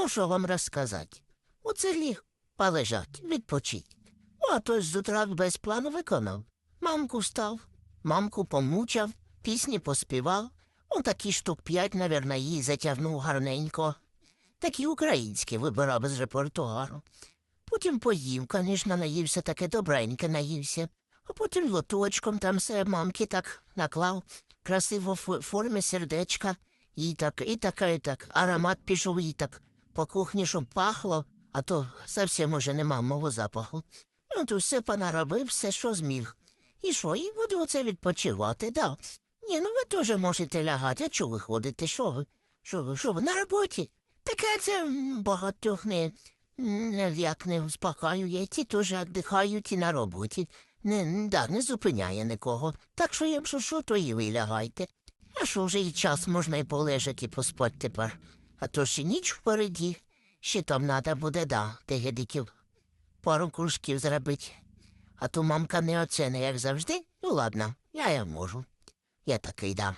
Ну, вам розказати? Оце ліг полежать, відпочить. А то з утра без плану виконав. Мамку став, мамку помучав, пісні поспівав. Он такі штук п'ять, навірно, її затягнув гарненько. Такі українські вибирав з репертуару. Потім поїв, звісно, наївся таке добреньке наївся. А потім лоточком там все мамки так наклав, красиво в формі сердечка. І так, і так, і так. Аромат пішов і так. По кухні, щоб пахло, а то зовсім уже нема мого запаху. Ну, то все понаробив, все, що зміг. І що, і буду оце відпочивати, да. Ні, ну ви теж можете лягати, а чого ви ходите? Що ви? Що ви, що ви, на роботі? Таке це багатьох не, не як не успокаює, ті теж віддихають і на роботі. Не, да, не зупиняє нікого. Так що, якщо що, то і ви лягайте. А що вже і час можна і полежати, і поспати тепер. А то ще ніч впереді. Ще там треба буде, да, тигедиків. Пару кружків зробити. А то мамка не оцене, як завжди. Ну ладно, я я можу. Я такий, да.